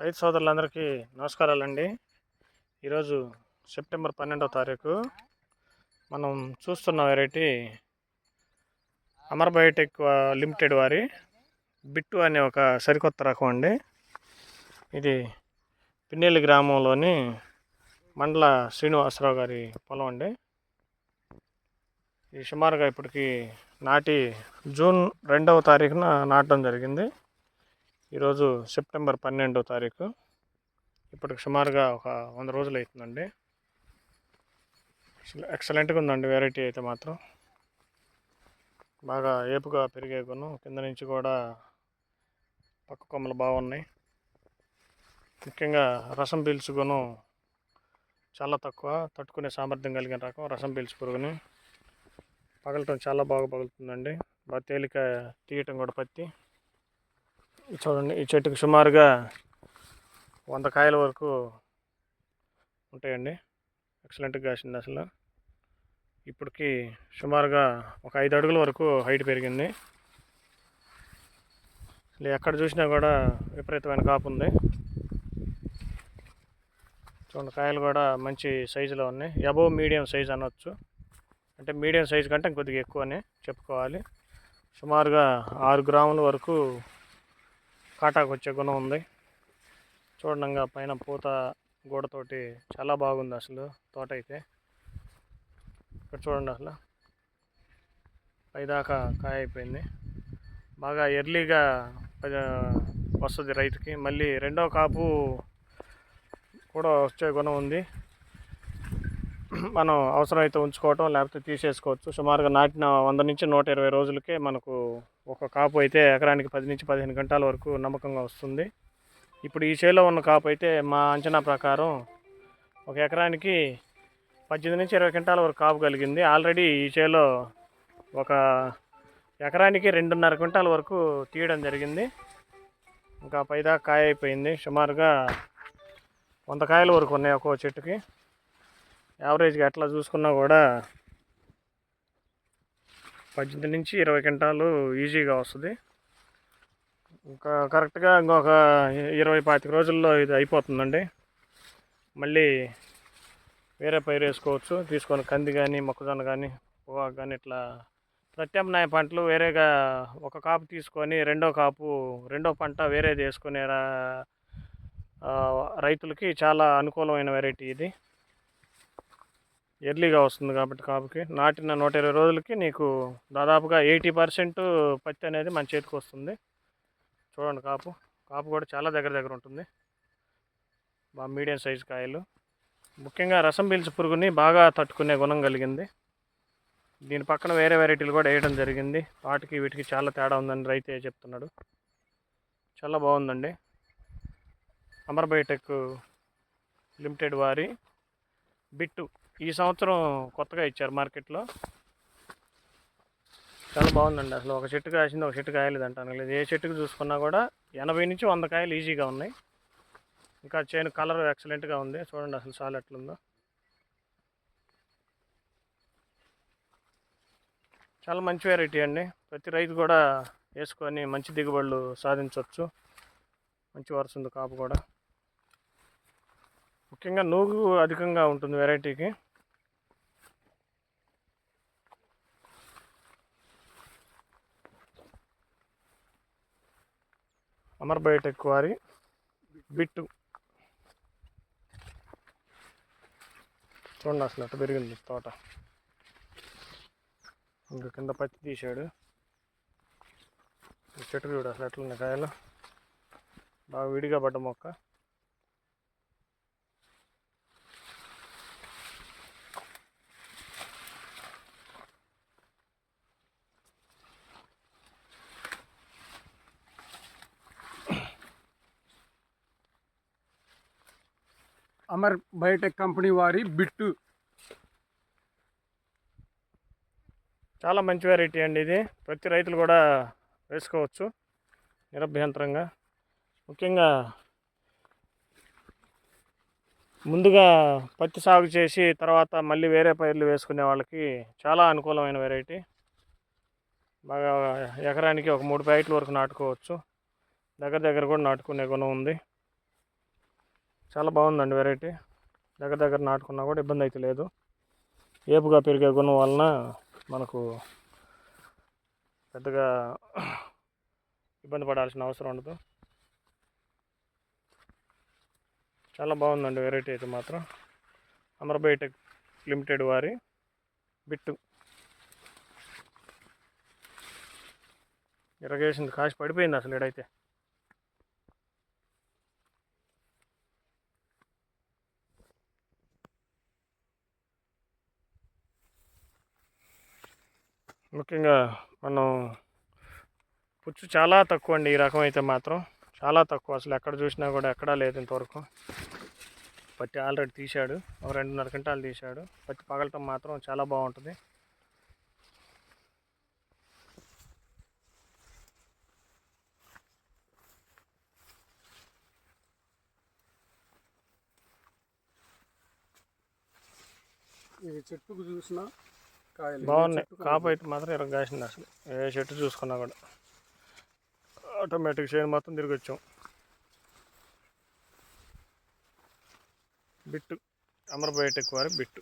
రైతు సోదరులందరికీ నమస్కారాలండి. ఈరోజు సెప్టెంబర్ పన్నెండవ తారీఖు. మనం చూస్తున్న వెరైటీ అమర్ బయోటెక్ లిమిటెడ్ వారి బిట్టు అనే ఒక సరికొత్త రకం అండి. ఇది పిన్నెల్లి గ్రామంలోని మండల శ్రీనివాసరావు గారి పొలం అండి. ఈ సుమారుగా ఇప్పటికి నాటి జూన్ రెండవ తారీఖున నాటడం జరిగింది. ఈరోజు సెప్టెంబర్ పన్నెండో తారీఖు. ఇప్పటికి సుమారుగా ఒక వంద రోజులు అవుతుందండి. ఎక్సలెంట్గా ఉందండి వెరైటీ అయితే మాత్రం. బాగా ఏపుగా పెరిగే కొను కింద నుంచి కూడా పక్క కొమ్మలు బాగున్నాయి. ముఖ్యంగా రసం పీల్చుకొను చాలా తక్కువ. తట్టుకునే సామర్థ్యం కలిగిన రకం రసం పీల్చు పురుగుని. పగలటం చాలా బాగా పగులుతుందండి. బాగా తేలిక తీయటం కూడా పత్తి. చూడండి ఈ చెట్టుకు సుమారుగా వంద కాయల వరకు ఉంటాయండి. ఎక్సలెంట్గా కాసింది అసలు. ఇప్పటికి సుమారుగా ఒక ఐదు అడుగుల వరకు హైట్ పెరిగింది. ఎక్కడ చూసినా కూడా విపరీతమైన కాపు ఉంది. చూడండి కాయలు కూడా మంచి సైజులో ఉన్నాయి. అబోవ్ మీడియం సైజ్ అనవచ్చు అంటే మీడియం సైజ్ కంటే ఇంకొద్దిగా ఎక్కువనే చెప్పుకోవాలి. సుమారుగా ఆరు గ్రాముల వరకు కాటాకు వచ్చే గుణం ఉంది. చూడంగా పైన పూత గోడతోటి చాలా బాగుంది అసలు తోట అయితే. ఇక్కడ చూడండి అసలు. పైదాకా కాయ అయిపోయింది బాగా ఎర్లీగా వస్తుంది రైతుకి. మళ్ళీ రెండో కాపు కూడా వచ్చే గుణం ఉంది. మనం అవసరమైతే ఉంచుకోవటం లేకపోతే తీసేసుకోవచ్చు. సుమారుగా నాటిన వంద నుంచి నూట ఇరవై రోజులకే మనకు ఒక కాపు అయితే ఎకరానికి పది నుంచి పదిహేను గంటల వరకు నమ్మకంగా వస్తుంది. ఇప్పుడు ఈ చేలో ఉన్న కాపు అయితే మా అంచనా ప్రకారం ఒక ఎకరానికి పద్దెనిమిది నుంచి ఇరవై క్వింటాల వరకు కాపు కలిగింది. ఆల్రెడీ ఈ చేలో ఒక ఎకరానికి రెండున్నర క్వింటాల వరకు తీయడం జరిగింది. ఇంకా పైదాకా కాయ అయిపోయింది. సుమారుగా వంద కాయల వరకు ఉన్నాయి ఒక్కో చెట్టుకి. యావరేజ్గా ఎట్లా చూసుకున్నా కూడా పద్దెనిమిది నుంచి ఇరవై క్వింటాలు ఈజీగా వస్తుంది. ఇంకా కరెక్ట్గా ఇంకొక ఇరవై పాతిక రోజుల్లో ఇది అయిపోతుందండి. మళ్ళీ వేరే పైరు వేసుకోవచ్చు. తీసుకొని కంది కానీ మొక్కజొన్న కానీ పొగాకు కానీ ఇట్లా ప్రత్యామ్నాయ పంటలు వేరేగా ఒక కాపు తీసుకొని రెండో కాపు రెండో పంట వేరేది వేసుకునే రా- రైతులకి చాలా అనుకూలమైన వెరైటీ ఇది. ఎర్లీగా వస్తుంది కాబట్టి కాపుకి. నాటిన నూట ఇరవై రోజులకి నీకు దాదాపుగా ఎయిటీ పర్సెంట్ పత్తి అనేది మన చేతికి వస్తుంది. చూడండి కాపు. కాపు కూడా చాలా దగ్గర దగ్గర ఉంటుంది. బాగా మీడియం సైజు కాయలు. ముఖ్యంగా రసం పీల్చి పురుగుని బాగా తట్టుకునే గుణం కలిగింది. దీని పక్కన వేరే వెరైటీలు కూడా వేయడం జరిగింది. వాటికి వీటికి చాలా తేడా ఉందని రైతే చెప్తున్నాడు. చాలా బాగుందండి. అమర్ బయోటెక్ లిమిటెడ్ వారి బిట్టు ఈ సంవత్సరం కొత్తగా ఇచ్చారు మార్కెట్లో. చాలా బాగుందండి అసలు. ఒక చెట్టు కాసింది ఒక చెట్టు కాయలేదు అంటాను. లేదు ఏ చెట్టుకు చూసుకున్నా కూడా ఎనభై నుంచి వంద కాయలు ఈజీగా ఉన్నాయి. ఇంకా చేను కలర్ ఎక్సలెంట్గా ఉంది. చూడండి అసలు చాలా ఎట్లుందో. చాలా మంచి వెరైటీ అండి. ప్రతి రైతు కూడా వేసుకొని మంచి దిగుబడులు సాధించవచ్చు మంచి వరుస ఉంది కాపు కూడా. ముఖ్యంగా నూగు అధికంగా ఉంటుంది వెరైటీకి అమర్ బయోటెక్ వారి బిట్టు. చూడండి అసలు ఎట్ట పెరిగింది తోట. ఇంకా కింద పత్తి తీశాడు. చెట్టు చూడు అసలు ఎట్లున్నాయి కాయలు. బాగా విడిగా పడ్డ మొక్క. అమర్ బయోటెక్ కంపెనీ వారి బిట్టు. చాలా మంచి వెరైటీ అండి ఇది. ప్రతి రైతులు కూడా వేసుకోవచ్చు నిరభ్యంతరంగా. ముఖ్యంగా ముందుగా పత్తి సాగు చేసి తర్వాత మళ్ళీ వేరే పైర్లు వేసుకునే వాళ్ళకి చాలా అనుకూలమైన వెరైటీ బాగా ఎకరానికి ఒక మూడు ప్యాకెట్ల వరకు నాటుకోవచ్చు. దగ్గర దగ్గర కూడా నాటుకునే గుణం ఉంది. చాలా బాగుందండి వెరైటీ దగ్గర దగ్గర నాటుకున్నా కూడా ఇబ్బంది అయితే లేదు. ఏపుగా పెరిగే గుణం వలన మనకు పెద్దగా ఇబ్బంది పడాల్సిన అవసరం ఉండదు. చాలా బాగుందండి వెరైటీ అయితే మాత్రం. అమర్బయోటెక్ లిమిటెడ్ వారి బిట్టు. ఇరగేషన్ కాస్ట్ పడిపోయింది అసలు ఇడైతే ముఖ్యంగా మనం పుచ్చు చాలా తక్కువ అండి ఈ రకం అయితే మాత్రం. చాలా తక్కువ అసలు ఎక్కడ చూసినా కూడా ఎక్కడా లేదు ఇంతవరకు. పత్తి ఆల్రెడీ తీశాడు. ఒక రెండున్నర క్వింటాలు తీశాడు. పత్తి పగలటం మాత్రం చాలా బాగుంటుంది. ఇది చెట్టుకు చూసినా బాగున్నాయి. చెట్టుకు కాపు అయితే మాత్రం ఇరగ కాసింది అసలు. ఏ చెట్టు చూసుకున్నా కూడా. ఆటోమేటిక్ చేను మొత్తం తిరిగి వచ్చాం. బిట్టు. అమర్ బయోటెక్ వారి బిట్టు.